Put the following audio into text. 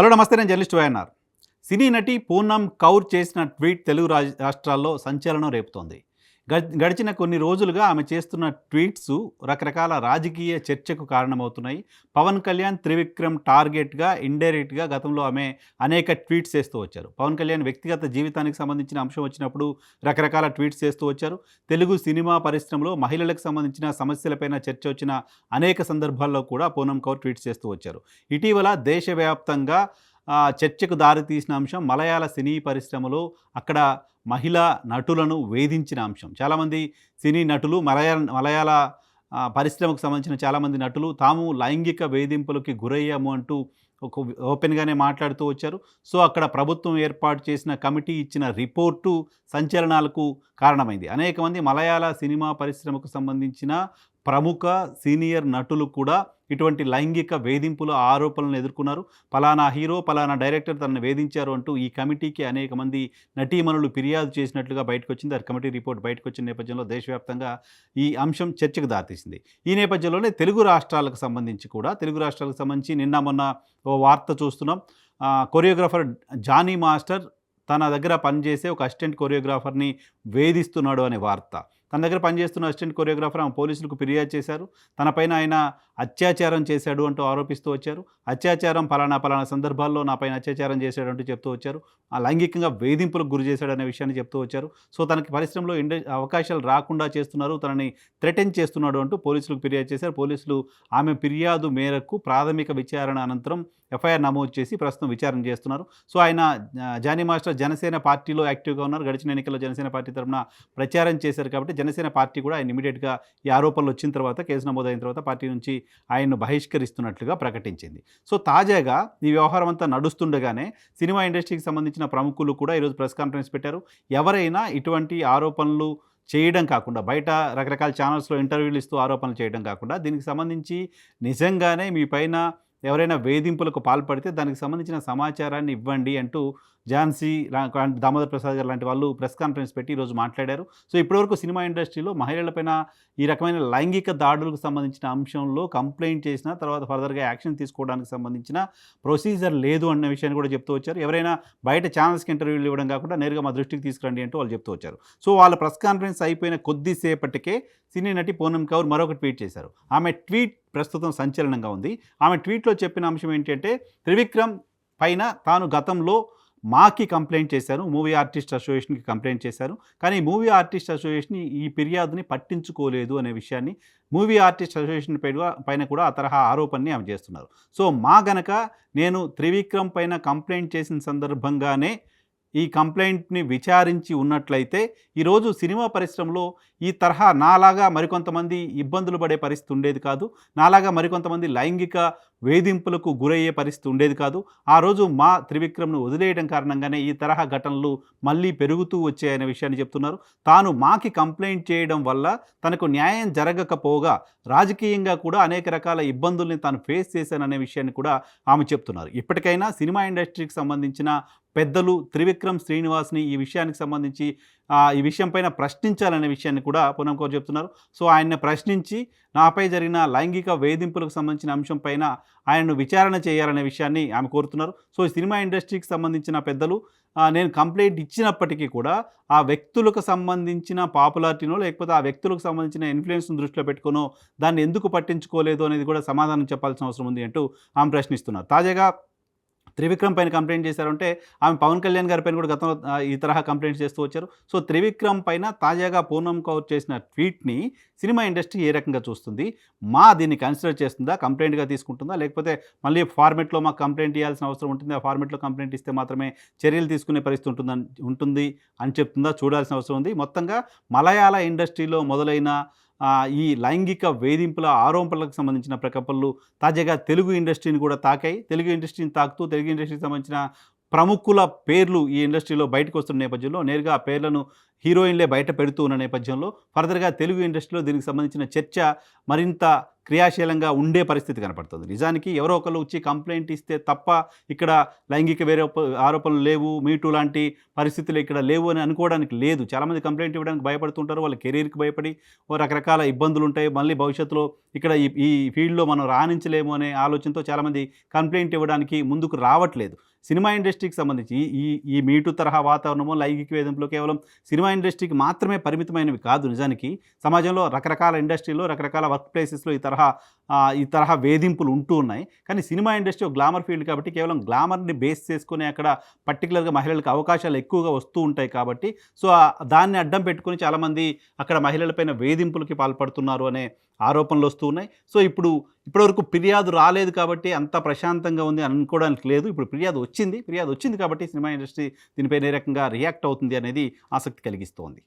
Hello నమస్తే నేను journalist YNR. సినీ నటి పూనమ్ కౌర్ చేసిన ట్వీట్ తెలుగు రాజ్- రాష్ట్రాల్లో సంచలనం రేపుతోంది. గడిచిన కొన్ని రోజులుగా ఆమె చేస్తున్న ట్వీట్స్ రకరకాల రాజకీయ చర్చకు కారణమవుతున్నాయి. పవన్ కళ్యాణ్ త్రివిక్రమ్ టార్గెట్గా ఇండైరెక్ట్గా గతంలో ఆమె అనేక ట్వీట్స్ చేస్తూ వచ్చారు. పవన్ కళ్యాణ్ వ్యక్తిగత జీవితానికి సంబంధించిన అంశం వచ్చినప్పుడు రకరకాల ట్వీట్స్ చేస్తూ వచ్చారు. తెలుగు సినిమా పరిశ్రమలో మహిళలకు సంబంధించిన సమస్యలపైన చర్చ వచ్చిన అనేక సందర్భాల్లో కూడా పూనం కౌర్ ట్వీట్స్ చేస్తూ వచ్చారు. ఇటీవల దేశవ్యాప్తంగా చర్చకు దారితీసిన అంశం మలయాళ సినీ పరిశ్రమలో అక్కడ మహిళా నటులను వేధించిన అంశం. చాలామంది సినీ నటులు మలయాళ మలయాళ పరిశ్రమకు సంబంధించిన చాలామంది నటులు తాము లైంగిక వేధింపులకి గురయ్యాము అంటూ ఒక ఓపెన్గానే మాట్లాడుతూ వచ్చారు. సో అక్కడ ప్రభుత్వం ఏర్పాటు చేసిన కమిటీ ఇచ్చిన రిపోర్టు సంచలనాలకు కారణమైంది. అనేక మంది మలయాళ సినిమా పరిశ్రమకు సంబంధించిన ప్రముఖ సీనియర్ నటులు కూడా ఇటువంటి లైంగిక వేధింపుల ఆరోపణలను ఎదుర్కొన్నారు. పలానా హీరో పలానా డైరెక్టర్ తనను వేధించారు అంటూ ఈ కమిటీకి అనేక మంది నటీమణులు ఫిర్యాదు చేసినట్లుగా బయటకు వచ్చింది ఆ కమిటీ రిపోర్ట్ బయటకు వచ్చిన నేపథ్యంలో దేశవ్యాప్తంగా ఈ అంశం చర్చకు దారితీసింది. ఈ నేపథ్యంలోనే తెలుగు రాష్ట్రాలకు సంబంధించి కూడా తెలుగు రాష్ట్రాలకు సంబంధించి నిన్న మొన్న ఓ వార్త చూస్తున్నాం. కొరియోగ్రాఫర్ జానీ మాస్టర్ తన దగ్గర పనిచేసే ఒక అసిస్టెంట్ కొరియోగ్రాఫర్ని వేధిస్తున్నాడు అనే వార్త. తన దగ్గర పనిచేస్తున్న అసిస్టెంట్ కొరియోగ్రాఫర్ ఆమె పోలీసులకు ఫిర్యాదు చేశారు. తనపైన ఆయన అత్యాచారం చేశాడు అంటూ ఆరోపిస్తూ వచ్చారు. అత్యాచారం పలానా పలానా సందర్భాల్లో నా పైన అత్యాచారం చేశాడు అంటూ చెప్తూ వచ్చారు. ఆ లైంగికంగా వేధింపులకు గురి చేశాడు అనే విషయాన్ని చెప్తూ వచ్చారు. సో తనకి పరిశ్రమలో ఇండ అవకాశాలు రాకుండా చేస్తున్నారు. తనని థ్రెటన్ చేస్తున్నాడు అంటూ పోలీసులకు ఫిర్యాదు చేశారు. పోలీసులు ఆమె ఫిర్యాదు మేరకు ప్రాథమిక విచారణ అనంతరం ఎఫ్ఐఆర్ నమోదు చేసి ప్రస్తుతం విచారణ చేస్తున్నారు. సో ఆయన జానీ మాస్టర్ జనసేన పార్టీలో యాక్టివ్గా ఉన్నారు. గడిచిన ఎన్నికల్లో జనసేన పార్టీ తరఫున ప్రచారం చేశారు కాబట్టి జనసేన పార్టీ కూడా ఆయన ఇమీడియట్గా ఈ ఆరోపణలు వచ్చిన తర్వాత కేసు నమోదైన తర్వాత పార్టీ నుంచి ఆయన్ను బహిష్కరిస్తున్నట్లుగా ప్రకటించింది. సో తాజాగా ఈ వ్యవహారం అంతా నడుస్తుండగానే సినిమా ఇండస్ట్రీకి సంబంధించిన ప్రముఖులు కూడా ఈరోజు ప్రెస్ కాన్ఫరెన్స్ పెట్టారు. ఎవరైనా ఇటువంటి ఆరోపణలు చేయడం కాకుండా బయట రకరకాల ఛానల్స్లో ఇంటర్వ్యూలు ఇస్తూ ఆరోపణలు చేయడం కాకుండా దీనికి సంబంధించి నిజంగానే మీ పైన ఎవరైనా వేధింపులకు పాల్పడితే దానికి సంబంధించిన సమాచారాన్ని ఇవ్వండి అంటూ ఝాన్సీ దామోదర్ ప్రసాద్ గారు లాంటి వాళ్ళు ప్రెస్ కాన్ఫరెన్స్ పెట్టి ఈరోజు మాట్లాడారు. సో ఇప్పటివరకు సినిమా ఇండస్ట్రీలో మహిళలపైన ఈ రకమైన లైంగిక దాడులకు సంబంధించిన అంశంలో కంప్లైంట్ చేసిన తర్వాత ఫర్దర్గా యాక్షన్ తీసుకోవడానికి సంబంధించిన ప్రొసీజర్ లేదు అన్న విషయాన్ని కూడా చెప్తూ వచ్చారు. ఎవరైనా బయట ఛానల్స్కి ఇంటర్వ్యూలు ఇవ్వడం కాకుండా నేరుగా మా దృష్టికి తీసుకురండి అంటూ వాళ్ళు చెప్తూ వచ్చారు. సో వాళ్ళ ప్రెస్ కాన్ఫరెన్స్ అయిపోయిన కొద్దిసేపటికే సినీ నటి పూనం కౌర్ మరొక ట్వీట్ చేశారు. ఆమె ట్వీట్ ప్రస్తుతం సంచలనంగా ఉంది. ఆమె ట్వీట్లో చెప్పిన అంశం ఏంటంటే త్రివిక్రమ్ పైన తాను గతంలో మాకి కంప్లైంట్ చేశారు. మూవీ ఆర్టిస్ట్ అసోసియేషన్కి కంప్లైంట్ చేశారు. కానీ మూవీ ఆర్టిస్ట్ అసోసియేషన్ ఈ ఫిర్యాదుని పట్టించుకోలేదు అనే విషయాన్ని మూవీ ఆర్టిస్ట్ అసోసియేషన్ పైన పైన కూడా ఆ తరహా ఆరోపణని ఆమె చేస్తున్నారు. సో మా గనక నేను త్రివిక్రమ్ పైన కంప్లైంట్ చేసిన సందర్భంగానే ఈ కంప్లైంట్ని విచారించి ఉన్నట్లయితే ఈరోజు సినిమా పరిశ్రమలో ఈ తరహా నాలాగా మరికొంతమంది ఇబ్బందులు పడే పరిస్థితి ఉండేది కాదు. నాలాగా మరికొంతమంది లైంగిక వేధింపులకు గురయ్యే పరిస్థితి ఉండేది కాదు. ఆ రోజు మా త్రివిక్రమ్ను వదిలేయడం కారణంగానే ఈ తరహా ఘటనలు మళ్ళీ పెరుగుతూ వచ్చాయనే విషయాన్ని చెప్తున్నారు. తాను మాకి కంప్లైంట్ చేయడం వల్ల తనకు న్యాయం జరగకపోగా రాజకీయంగా కూడా అనేక రకాల ఇబ్బందుల్ని తాను ఫేస్ చేశాననే విషయాన్ని కూడా ఆమె చెప్తున్నారు. ఇప్పటికైనా సినిమా ఇండస్ట్రీకి సంబంధించిన పెద్దలు త్రివిక్రమ్ శ్రీనివాస్ని ఈ విషయానికి సంబంధించి ఈ విషయం పైన ప్రశ్నించాలనే విషయాన్ని కూడా పూనం కౌర్ చెప్తున్నారు. సో ఆయన్ని ప్రశ్నించి నాపై జరిగిన లైంగిక వేధింపులకు సంబంధించిన అంశం పైన ఆయన్ను విచారణ చేయాలనే విషయాన్ని ఆమె కోరుతున్నారు. సో ఈ సినిమా ఇండస్ట్రీకి సంబంధించిన పెద్దలు నేను కంప్లైంట్ ఇచ్చినప్పటికీ కూడా ఆ వ్యక్తులకు సంబంధించిన పాపులారిటీనో లేకపోతే ఆ వ్యక్తులకు సంబంధించిన ఇన్ఫ్లుయెన్స్ను దృష్టిలో పెట్టుకునో దాన్ని ఎందుకు పట్టించుకోలేదు అనేది కూడా సమాధానం చెప్పాల్సిన అవసరం ఉంది అంటూ ఆమె ప్రశ్నిస్తున్నారు. తాజాగా త్రివిక్రమ్ పైన కంప్లైంట్ చేశారంటే ఆమె పవన్ కళ్యాణ్ గారి పైన కూడా గతంలో ఈ తరహా కంప్లైంట్స్ చేస్తూ వచ్చారు. సో త్రివిక్రమ్ పైన తాజాగా పూర్ణం కౌర్ చేసిన ట్వీట్ని సినిమా ఇండస్ట్రీ ఏ రకంగా చూస్తుంది? మా దీన్ని కన్సిడర్ చేస్తుందా? కంప్లైంట్గా తీసుకుంటుందా? లేకపోతే మళ్ళీ ఫార్మెట్లో మాకు కంప్లైంట్ ఇవ్వాల్సిన అవసరం ఉంటుంది. ఆ ఫార్మెట్లో కంప్లైంట్ ఇస్తే మాత్రమే చర్యలు తీసుకునే పరిస్థితి ఉంటుందని ఉంటుంది అని చెప్తుందా? చూడాల్సిన అవసరం ఉంది. మొత్తంగా మలయాళ ఇండస్ట్రీలో మొదలైన ఈ లైంగిక వేధింపుల ఆరోపణలకు సంబంధించిన ప్రకపనలు తాజాగా తెలుగు ఇండస్ట్రీని కూడా తాకాయి. తెలుగు ఇండస్ట్రీని తాకుతూ తెలుగు ఇండస్ట్రీకి సంబంధించిన ప్రముఖుల పేర్లు ఈ ఇండస్ట్రీలో బయటకు వస్తున్న నేపథ్యంలో నేరుగా ఆ పేర్లను హీరోయిన్లే బయట పెడుతూ ఉన్న నేపథ్యంలో ఫర్దర్గా తెలుగు ఇండస్ట్రీలో దీనికి సంబంధించిన చర్చ మరింత క్రియాశీలంగా ఉండే పరిస్థితి కనపడుతుంది. నిజానికి ఎవరో ఒకరు వచ్చి కంప్లైంట్ ఇస్తే తప్ప ఇక్కడ లైంగిక వేరే ఆరోపణలు లేవు మీటూ లాంటి పరిస్థితులు ఇక్కడ లేవు అని అనుకోవడానికి లేదు. చాలామంది కంప్లైంట్ ఇవ్వడానికి భయపడుతుంటారు వాళ్ళ కెరీర్కి భయపడి రకరకాల ఇబ్బందులు ఉంటాయి. మళ్ళీ భవిష్యత్తులో ఇక్కడ ఈ ఈ ఫీల్డ్లో మనం రాణించలేము అనే ఆలోచనతో చాలామంది కంప్లైంట్ ఇవ్వడానికి ముందుకు రావట్లేదు. సినిమా ఇండస్ట్రీకి సంబంధించి ఈ- ఈ ఈ మీటు తరహా వాతావరణము లైంగిక వేధింపులు కేవలం సినిమా సినిమా ఇండస్ట్రీకి మాత్రమే పరిమితమైనవి కాదు నిజానికి. సమాజంలో రకరకాల ఇండస్ట్రీలో రకరకాల వర్క్ ప్లేసెస్లో ఈ తరహా ఈ తరహా వేధింపులు ఉంటూ ఉన్నాయి. కానీ సినిమా ఇండస్ట్రీ ఒక గ్లామర్ ఫీల్డ్ కాబట్టి కేవలం గ్లామర్ని బేస్ చేసుకుని అక్కడ పర్టికులర్గా మహిళలకు అవకాశాలు ఎక్కువగా వస్తూ ఉంటాయి కాబట్టి సో దాన్ని అడ్డం పెట్టుకుని చాలామంది అక్కడ మహిళలపైన వేధింపులకి పాల్పడుతున్నారు అనే ఆరోపణలు వస్తూ ఉన్నాయి. సో ఇప్పుడు ఇప్పటివరకు ఫిర్యాదు రాలేదు కాబట్టి అంత ప్రశాంతంగా ఉంది అని అనుకోవడానికి లేదు. ఇప్పుడు ఫిర్యాదు వచ్చింది. ఫిర్యాదు వచ్చింది కాబట్టి సినిమా ఇండస్ట్రీ దీనిపై ఏ రకంగా రియాక్ట్ అవుతుంది అనేది ఆసక్తి కలిగిస్తోంది.